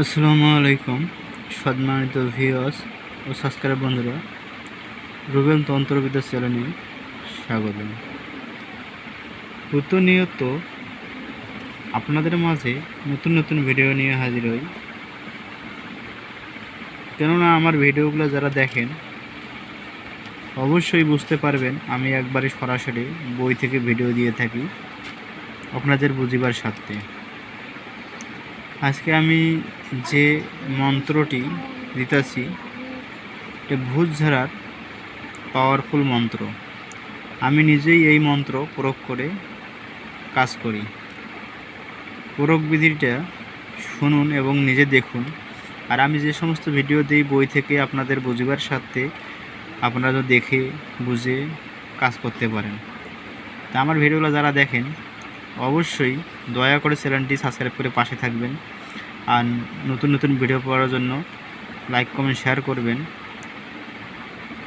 আসসালামু আলাইকুম, সম্মানিত ভিউয়ার্স ও সাবস্ক্রাইব বন্ধুরা। রুবেল তন্ত্রবিদ্যা চ্যানেলে স্বাগত প্রতিনিয়ত আপনাদের মাঝে নতুন নতুন ভিডিও নিয়ে হাজির হই। কেননা আমার ভিডিওগুলো যারা দেখেন, অবশ্যই বুঝতে পারবেন আমি একবারে সরাসরি বই থেকে ভিডিও দিয়ে থাকি। আপনাদের বুঝিবার স্বার্থে। আজকে আমি যে মন্ত্রটি দিতেছি এটা ভূত ঝাড়ার পাওয়ারফুল মন্ত্র। আমি নিজেই এই মন্ত্র প্রয়োগ করে কাজ করি। প্রয়োগ বিধিটা শুনুন এবং নিজে দেখুন। আর আমি যে সমস্ত ভিডিও দিই, বই থেকে আপনাদের বুঝিবার স্বার্থে আপনারা দেখে, বুঝে কাজ করতে পারেন। তা আমার ভিডিওগুলো যারা দেখেন অবশ্যই দয়া করে চ্যানেলটি সাবস্ক্রাইব করে পাশে থাকবেন। আর নতুন নতুন ভিডিও পাওয়ার জন্য লাইক কমেন্ট শেয়ার করবেন।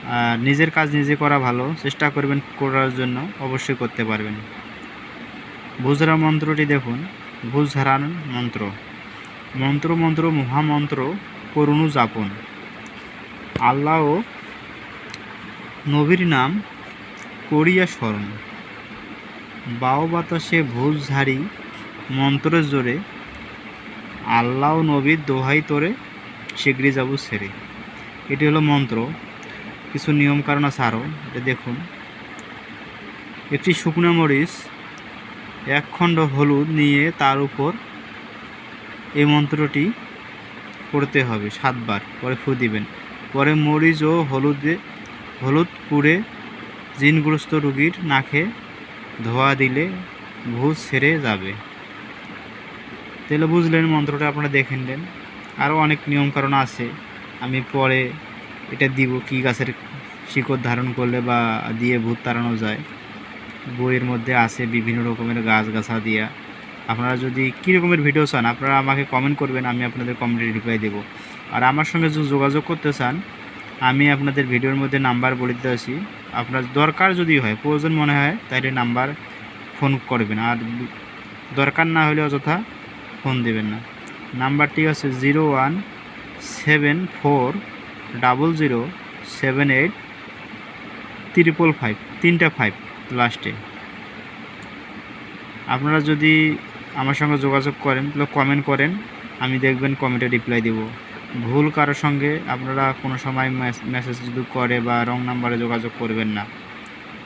আর নিজের কাজ নিজে করা ভালো, চেষ্টা করবেন করার জন্য অবশ্যই করতে পারবেন। ভুজরা মন্ত্রটি দেখুন। ভুজ মন্ত্র। মন্ত্র মন্ত্র, মহামন্ত্র, করুণু যাপন। আল্লাহ নবীর নাম করিয়া স্মরণ। বাও বাতাসে ভুজ ঝাড়ি, মন্ত্রের জোরে, আল্লাহ নবীর দোহাই তোরে শীঘ্রই যাব ছেড়ে। এটি হলো মন্ত্র। কিছু নিয়ম কারণ আছে আরও এটা দেখুন। একটি শুকনো মরিচ, এক খণ্ড হলুদ নিয়ে তার উপর এই মন্ত্রটি পড়তে হবে সাতবার, পরে ফু দিবেন। পরে মরিচ ও হলুদে, হলুদ পুড়ে জিনগ্রস্ত রুগীর নাকে ধোয়া দিলে ভূত সেরে যাবে। তাহলে বুঝলেন মন্ত্রটা, আপনারা দেখে নেন আরও অনেক নিয়ম কারণ আছে। আমি পরে এটা দিব, কী গাছের শিকড় ধারণ করলে বা দিয়ে ভূত তাড়ানো যায়। বইয়ের মধ্যে আছে বিভিন্ন রকমের গাছ গাছা দিয়া। আপনারা যদি কী রকমের ভিডিও চান, আপনারা আমাকে কমেন্ট করবেন, আমি আপনাদের কমেন্টে রিপ্লাই দেবো। আর আমার সঙ্গে যোগাযোগ করতে চান আমি আপনাদের ভিডিওর মধ্যে নাম্বার বলে দিতে আছি। আপনার দরকার যদি হয়, প্রয়োজন মনে হয় তাহলে নাম্বার ফোন করবেন। আর দরকার না হলে অযথা ফোন দেবেন না। নাম্বারটি আছে zero one seven four double zero seven eight triple five, তিনটা ফাইভ লাস্টে। আপনারা যদি আমার সঙ্গে যোগাযোগ করেন, তাহলে কমেন্ট করেন, আমি দেখবেন কমেন্টে রিপ্লাই দেব। ভুল কারোর সঙ্গে আপনারা কোনো সময় মেসেজ যদি করে বা রং নাম্বারে যোগাযোগ করবেন না,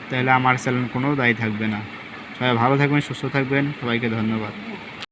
তাহলে আমার চ্যানেল কোনো দায়ী থাকবে না। সবাই ভালো থাকবেন, সুস্থ থাকবেন। সবাইকে ধন্যবাদ।